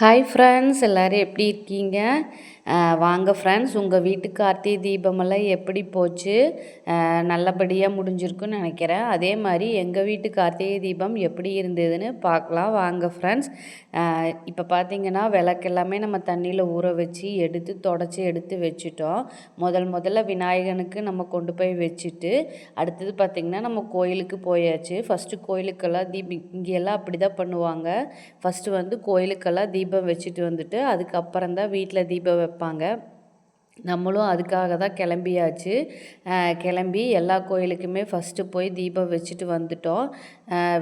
Hi friends எல்லோரும் எப்படி இருக்கீங்க? வாங்க ஃப்ரெண்ட்ஸ் உங்கள் வீட்டு கார்த்திகை தீபமெல்லாம் எப்படி போச்சு? நல்லபடியாக முடிஞ்சிருக்குன்னு நினைக்கிறேன். அதே மாதிரி எங்கள் வீட்டு கார்த்திகை தீபம் எப்படி இருந்ததுன்னு பார்க்கலாம். வாங்க ஃப்ரெண்ட்ஸ் இப்போ பார்த்தீங்கன்னா விளக்கு எல்லாமே நம்ம தண்ணியில் ஊற வச்சு எடுத்து தொடச்சி எடுத்து வச்சுட்டோம். முதல் முதல்ல விநாயகனுக்கு நம்ம கொண்டு போய் வச்சுட்டு அடுத்தது பார்த்திங்கன்னா நம்ம கோயிலுக்கு போயாச்சு. ஃபஸ்ட்டு கோயிலுக்கெல்லாம் தீபம் இங்கெல்லாம் அப்படி தான் பண்ணுவாங்க. ஃபஸ்ட்டு வந்து கோயிலுக்கெல்லாம் தீபம் தீபம் வச்சுட்டு வந்துட்டு அதுக்கப்புறம் தான் வீட்டில் தீபம் வைப்பாங்க. நம்மளும் அதுக்காக தான் கிளம்பியாச்சு. கிளம்பி எல்லா கோயிலுக்குமே ஃபஸ்ட்டு போய் தீபம் வச்சுட்டு வந்துட்டோம்.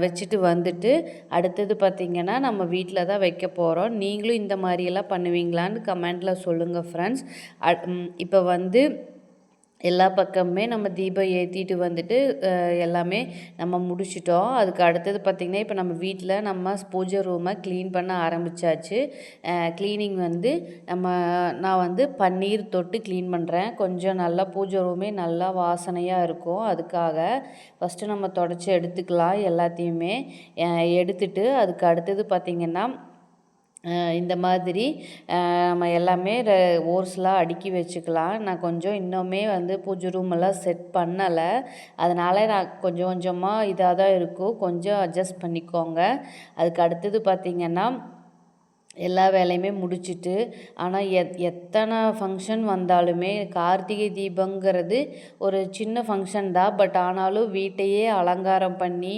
வச்சுட்டு வந்துட்டு அடுத்தது பார்த்திங்கன்னா நம்ம வீட்டில் தான் வைக்க போகிறோம் நீங்களும் இந்த மாதிரியெல்லாம் பண்ணுவீங்களான்னு கமெண்டில் சொல்லுங்கள் ஃப்ரெண்ட்ஸ் இப்போ வந்து எல்லா பக்கமுமே நம்ம தீபம் ஏற்றிட்டு வந்துட்டு எல்லாமே நம்ம முடிச்சிட்டோம். அதுக்கு அடுத்தது பார்த்திங்கன்னா இப்போ நம்ம வீட்டில் நம்ம பூஜை ரூமை க்ளீன் பண்ண ஆரம்பித்தாச்சு க்ளீனிங் வந்து நம்ம நான் வந்து பன்னீர் தொட்டு க்ளீன் பண்ணுறேன் கொஞ்சம் நல்லா பூஜை ரூமே நல்லா வாசனையாக இருக்கும். அதுக்காக ஃபஸ்ட்டு நம்ம தொடச்சி எடுத்துக்கலாம் எல்லாத்தையுமே. எடுத்துட்டு அதுக்கு அடுத்தது பார்த்திங்கன்னா இந்த மாதிரி நம்ம எல்லாமே ஓர்ஸ்லாம் அடுக்கி வச்சுக்கலாம். நான் கொஞ்சம் இன்னுமே வந்து பூஜை ரூமெல்லாம் செட் பண்ணலை. அதனால் நான் கொஞ்சம் கொஞ்சமாக இதாக தான் இருக்கும். கொஞ்சம் அட்ஜஸ்ட் பண்ணிக்கோங்க. அதுக்கு அடுத்தது பார்த்திங்கன்னா எல்லா வேலையுமே முடிச்சுட்டு ஆனால் எத் எத்தனை ஃபங்க்ஷன் வந்தாலுமே கார்த்திகை தீபங்கிறது ஒரு சின்ன ஃபங்க்ஷன் தான். பட் ஆனாலும் வீட்டையே அலங்காரம் பண்ணி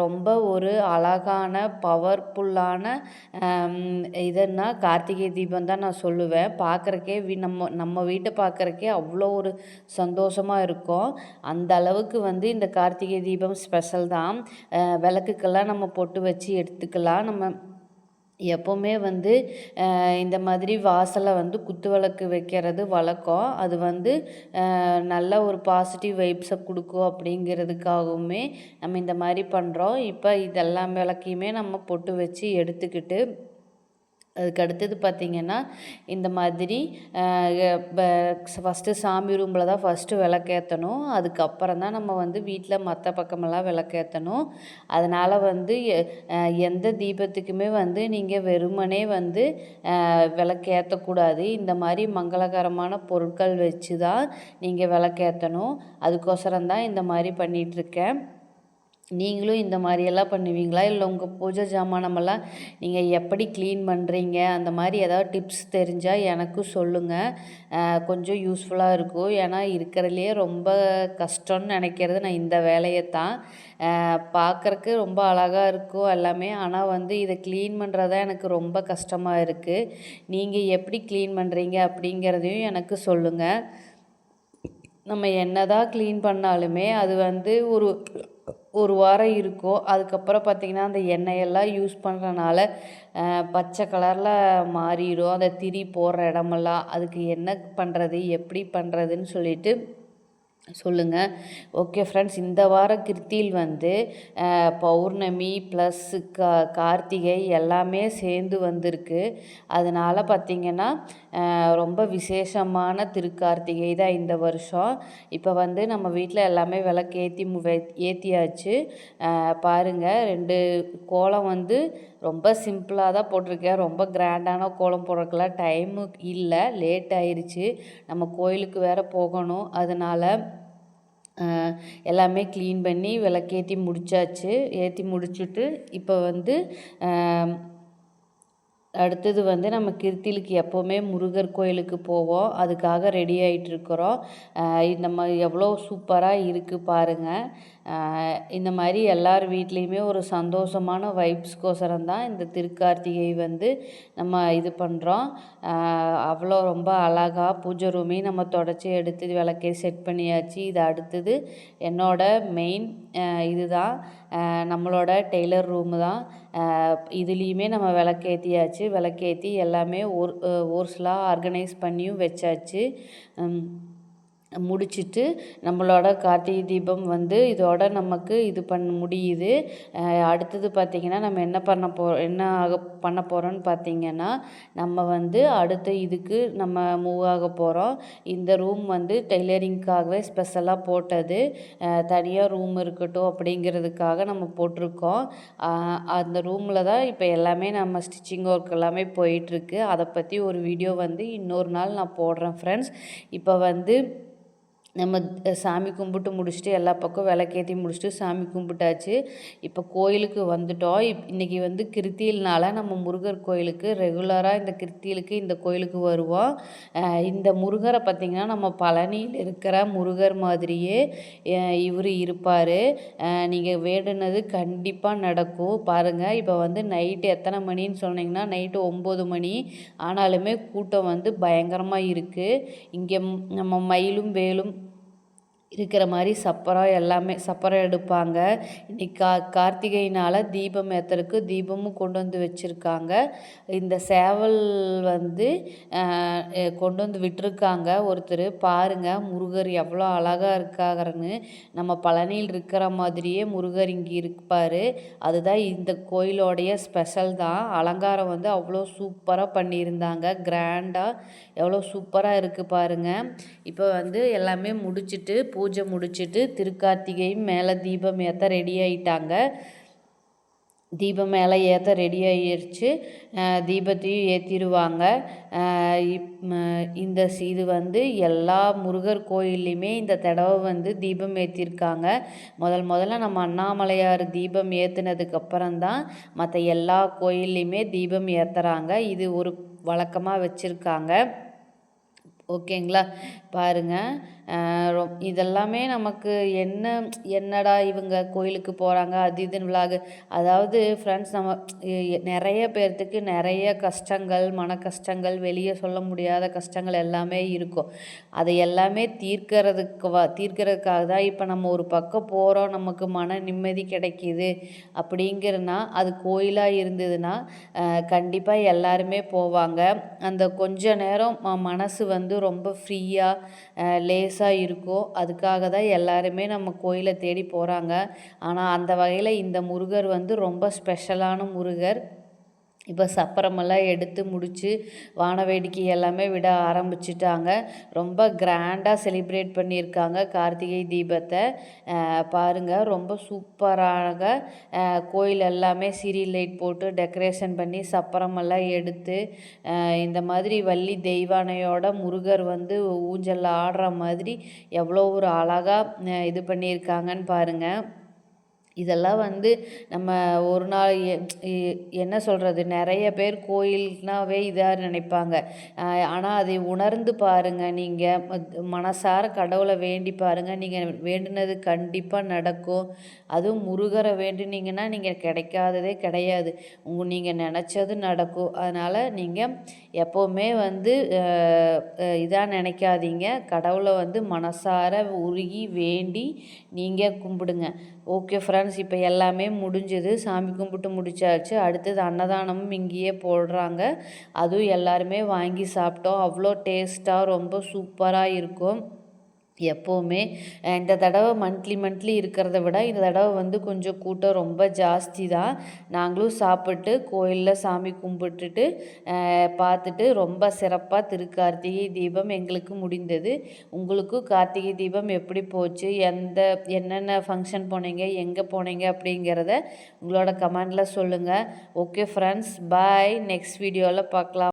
ரொம்ப ஒரு அழகான பவர்ஃபுல்லான இதுன்னா கார்த்திகை தீபம் தான் நான் சொல்லுவேன். பார்க்குறக்கே வி நம்ம நம்ம வீட்டை பார்க்குறக்கே அவ்வளோ ஒரு சந்தோஷமாக இருக்கும். அந்த அளவுக்கு வந்து இந்த கார்த்திகை தீபம் ஸ்பெஷல் தான். விளக்குக்கெல்லாம் நம்ம பொட்டு வச்சு எடுத்துக்கலாம். நம்ம எப்போவுமே வந்து இந்த மாதிரி வாசலை வந்து குத்து விளக்கு வைக்கிறது வழக்கம். அது வந்து நல்ல ஒரு பாசிட்டிவ் வைப்ஸை கொடுக்கும் அப்படிங்கிறதுக்காகவுமே நம்ம இந்த மாதிரி பண்ணுறோம் இப்போ இதெல்லாம் விளக்கையுமே நம்ம பொட்டு வச்சு எடுத்துக்கிட்டு அதுக்கு அடுத்தது பார்த்திங்கன்னா இந்த மாதிரி ஃபஸ்ட்டு சாமி ரூமில் தான் ஃபஸ்ட்டு விளக்கேற்றணும் அதுக்கப்புறம் தான் நம்ம வந்து வீட்டில் மற்ற பக்கமெல்லாம் விளக்கேற்றணும் அதனால் வந்து எந்த தீபத்துக்குமே வந்து நீங்கள் வெறுமனே வந்து விளக்கேற்றக்கூடாது இந்த மாதிரி மங்களகரமான பொருட்கள் வச்சு தான் நீங்கள் விளக்கேற்றணும் அதுக்கோசரம் தான் இந்த மாதிரி பண்ணிகிட்ருக்கேன் நீங்களும் இந்த மாதிரியெல்லாம் பண்ணுவீங்களா? இல்லை உங்கள் பூஜை ஜாமானமெல்லாம் நீங்கள் எப்படி க்ளீன் பண்ணுறீங்க அந்த மாதிரி ஏதாவது டிப்ஸ் தெரிஞ்சால் எனக்கும் சொல்லுங்கள் கொஞ்சம் யூஸ்ஃபுல்லாக இருக்கும். ஏன்னா இருக்கிறதுலையே ரொம்ப கஷ்டம்னு நினைக்கிறது நான் இந்த வேலையை தான். பார்க்குறக்கு ரொம்ப அழகாக இருக்கும் எல்லாமே. ஆனால் வந்து இதை க்ளீன் பண்ணுறதா எனக்கு ரொம்ப கஷ்டமாக இருக்குது நீங்கள் எப்படி க்ளீன் பண்ணுறீங்க அப்படிங்கிறதையும் எனக்கு சொல்லுங்கள் நம்ம என்ன தான் க்ளீன் பண்ணாலுமே அது வந்து ஒரு ஒரு வாரம் இருக்கும் அதுக்கப்புறம் பார்த்திங்கன்னா அந்த எண்ணெயெல்லாம் யூஸ் பண்ணுறனால பச்சை கலரில் மாறிடும். அந்த திரி போடுற இடமெல்லாம் அதுக்கு என்ன பண்ணுறது எப்படி பண்ணுறதுன்னு சொல்லிட்டு சொல்லுங்கள் ஓகே ஃப்ரெண்ட்ஸ் இந்த வார கிருத்தியில் வந்து பௌர்ணமி ப்ளஸ் கா கார்த்திகை எல்லாமே சேர்ந்து வந்திருக்கு. அதனால் பார்த்திங்கன்னா ரொம்ப விசேஷமான திருக்கார்த்திகை தான் இந்த வருஷம். இப்போ வந்து நம்ம வீட்டில் எல்லாமே விளக்கு ஏற்றி ஏற்றியாச்சு பாருங்கள் ரெண்டு கோலம் வந்து ரொம்ப சிம்பிளாக தான் போட்டிருக்கேன். ரொம்ப கிராண்டான கோலம் போடுறதுக்கெல்லாம் டைமு இல்லை லேட் ஆயிடுச்சு நம்ம கோயிலுக்கு வேறு போகணும். அதனால் எல்லாமே க்ளீன் பண்ணி விளக்கேற்றி முடித்தாச்சு ஏற்றி முடிச்சுட்டு இப்போ வந்து அடுத்தது வந்து நம்ம கிருத்திலுக்கு எப்போவுமே முருகர் கோயிலுக்கு போவோம். அதுக்காக ரெடி ஆகிட்டுருக்குறோம் நம்ம எவ்வளோ சூப்பராக இருக்குது பாருங்கள் இந்த மாதிரி எல்லார் வீட்லேயுமே ஒரு சந்தோஷமான வைப்ஸ்கோசரம் தான் இந்த திருக்கார்த்திகை வந்து நம்ம இது பண்ணுறோம் அவ்வளோ ரொம்ப அழகாக பூஜை ரூமையும் நம்ம தொடச்சி எடுத்து விளக்கே செட் பண்ணியாச்சு. இது அடுத்தது என்னோட மெயின் இதுதான். நம்மளோட டெய்லர் ரூமு தான். இதுலேயுமே நம்ம விளக்கேற்றியாச்சு விளக்கேற்றி எல்லாமே ஒரு ஒரு ஓர்ஸ்லாம் ஆர்கனைஸ் பண்ணியும் வச்சாச்சு. முடிச்சிட்டு நம்மளோட கார்த்திகை தீபம் வந்து இதோட நமக்கு இது பண்ண முடியுது. அடுத்தது பார்த்திங்கன்னா நம்ம என்ன பண்ண போ என்ன ஆக பண்ண போகிறோம்னு பார்த்திங்கன்னா நம்ம வந்து அடுத்த இதுக்கு நம்ம மூவ் ஆக போகிறோம் இந்த ரூம் வந்து டெய்லரிங்க்காகவே ஸ்பெஷலாக போட்டது. தனியாக ரூம் இருக்கட்டும் அப்படிங்கிறதுக்காக நம்ம போட்டிருக்கோம். அந்த ரூமில் தான் இப்போ எல்லாமே நம்ம ஸ்டிச்சிங் ஒர்க் எல்லாமே போயிட்டுருக்கு அதை பற்றி ஒரு வீடியோ வந்து இன்னொரு நாள் நான் போடுறேன் ஃப்ரெண்ட்ஸ் இப்போ வந்து நம்ம சாமி கும்பிட்டு முடிச்சுட்டு எல்லா பக்கம் விளக்கேற்றி முடிச்சுட்டு சாமி கும்பிட்டாச்சு. இப்போ கோயிலுக்கு வந்துட்டோம். இப் இன்றைக்கி வந்து கிருத்தியல்னால நம்ம முருகர் கோயிலுக்கு ரெகுலராக இந்த கிருத்தியலுக்கு இந்த கோயிலுக்கு வருவோம். இந்த முருகரை பார்த்திங்கன்னா நம்ம பழனியில் இருக்கிற முருகர் மாதிரியே இவர் இருப்பார். நீங்கள் வேண்டுனது கண்டிப்பாக நடக்கும். பாருங்கள் இப்போ வந்து நைட்டு எத்தனை மணின்னு சொன்னிங்கன்னா நைட்டு ஒம்பது மணி. ஆனாலுமே கூட்டம் வந்து பயங்கரமாக இருக்குது இங்கே நம்ம மயிலும் வேலும் இருக்கிற மாதிரி சப்பரம் எல்லாமே சப்பரம் எடுப்பாங்க. இன்னைக்கு கா கார்த்திகைனால் தீபம் ஏற்றுறதுக்கு தீபமும் கொண்டு வந்து வச்சுருக்காங்க. இந்த சேவல் வந்து கொண்டு வந்து விட்டுருக்காங்க ஒருத்தர். பாருங்கள் முருகர் எவ்வளோ அழகாக இருக்காருன்னு. நம்ம பழனியில் இருக்கிற மாதிரியே முருகர் இங்கே இருப்பார். அதுதான் இந்த கோயிலோடைய ஸ்பெஷல் தான். அலங்காரம் வந்து அவ்வளோ சூப்பராக பண்ணியிருந்தாங்க. கிராண்டாக எவ்வளோ சூப்பராக இருக்குது பாருங்கள் இப்போ வந்து எல்லாமே முடிச்சுட்டு பூஜை முடிச்சுட்டு திருக்கார்த்திகையும் மேலே தீபம் ஏற்ற ரெடி ஆகிட்டாங்க தீபம் மேலே ஏற்ற ரெடி ஆகிடுச்சு தீபத்தையும் ஏற்றிடுவாங்க இந்த இது வந்து எல்லா முருகர் கோயில்லையுமே இந்த தடவை வந்து தீபம் ஏற்றிருக்காங்க முதல் முதல்ல நம்ம அண்ணாமலையார் தீபம் ஏற்றுனதுக்கப்புறம் தான் மற்ற எல்லா கோயில்லையுமே தீபம் ஏற்றுறாங்க இது ஒரு வழக்கமாக வச்சுருக்காங்க. ஓகேங்களா? பாருங்கள் ரொ இதெல்லாமே நமக்கு என்ன என்னடா இவங்க கோயிலுக்கு போகிறாங்க அது இதுன்னு விலாகு அதாவது ஃப்ரெண்ட்ஸ் நம்ம நிறைய பேர்த்துக்கு நிறைய கஷ்டங்கள் மன கஷ்டங்கள் வெளியே சொல்ல முடியாத கஷ்டங்கள் எல்லாமே இருக்கும். அதை எல்லாமே தீர்க்கிறதுக்கு வா தீர்க்கிறதுக்காக தான் இப்போ நம்ம ஒரு பக்கம் போகிறோம் நமக்கு மன நிம்மதி கிடைக்கிது அப்படிங்கிறனா அது கோயிலாக இருந்ததுன்னா கண்டிப்பாக எல்லாருமே போவாங்க. அந்த கொஞ்ச நேரம் மனசு வந்து ரொம்ப ஃப்ரீயாக லேஸ் பெருசாக இருக்கோ அதுக்காக தான் எல்லாருமே நம்ம கோயிலை தேடி போகிறாங்க ஆனால் அந்த வகையில் இந்த முருகர் வந்து ரொம்ப ஸ்பெஷலான முருகர். இப்போ சப்பரமெல்லாம் எடுத்து முடித்து வான வேடிக்கை எல்லாமே விட ஆரம்பிச்சிட்டாங்க. ரொம்ப கிராண்டாக செலிப்ரேட் பண்ணியிருக்காங்க கார்த்திகை தீபத்தை. பாருங்கள் ரொம்ப சூப்பராக கோயில் எல்லாமே சீரியல் லைட் போட்டு டெக்கரேஷன் பண்ணி சப்பரமெல்லாம் எடுத்து இந்த மாதிரி வள்ளி தெய்வானையோட முருகர் வந்து ஊஞ்சலில் ஆடுற மாதிரி எவ்வளோ ஒரு அழகாக இது பண்ணியிருக்காங்கன்னு பாருங்கள் இதெல்லாம் வந்து நம்ம ஒரு நாள் என்ன சொல்கிறது நிறைய பேர் கோயில்னாவே இதாக நினைப்பாங்க. ஆனால் அதை உணர்ந்து பாருங்கள் நீங்கள் மனசார கடவுளை வேண்டி பாருங்கள் நீங்கள் வேண்டினது கண்டிப்பாக நடக்கும். அதுவும் முருகரை வேண்டினீங்கன்னா நீங்கள் கிடைக்காததே கிடையாது. உங்கள் நீங்கள் நினச்சது நடக்கும். அதனால் நீங்கள் எப்போவுமே வந்து இதாக நினைக்காதீங்க. கடவுளை வந்து மனசார உருகி வேண்டி நீங்கள் கும்பிடுங்க. ஓகே ஃப்ரெண்ட் ஃப்ரெண்ட்ஸ் இப்போ எல்லாமே முடிஞ்சது. சாமி கும்பிட்டு முடிச்சாச்சு. அடுத்தது அன்னதானமும் இங்கேயே போடுறாங்க. அதுவும் எல்லாருமே வாங்கி சாப்பிட்டோம். அவ்வளோ டேஸ்ட்டாக ரொம்ப சூப்பராக இருக்கும். எப்போவுமே இந்த தடவை மந்த்லி மந்த்லி இருக்கிறத விட இந்த தடவை வந்து கொஞ்சம் கூட்டம் ரொம்ப ஜாஸ்தி தான் நாங்களும் சாப்பிட்டு கோயிலில் சாமி கும்பிட்டுட்டு பார்த்துட்டு ரொம்ப சிறப்பாக திருக்கார்த்திகை தீபம் எங்களுக்கு முடிந்தது. உங்களுக்கும் கார்த்திகை தீபம் எப்படி போச்சு? எந்த என்னென்ன ஃபங்க்ஷன் போனீங்க? எங்கே போனீங்க? அப்படிங்கிறத உங்களோட கமெண்டில் சொல்லுங்கள் ஓகே ஃப்ரெண்ட்ஸ் பாய் நெக்ஸ்ட் வீடியோவில் பார்க்கலாம்.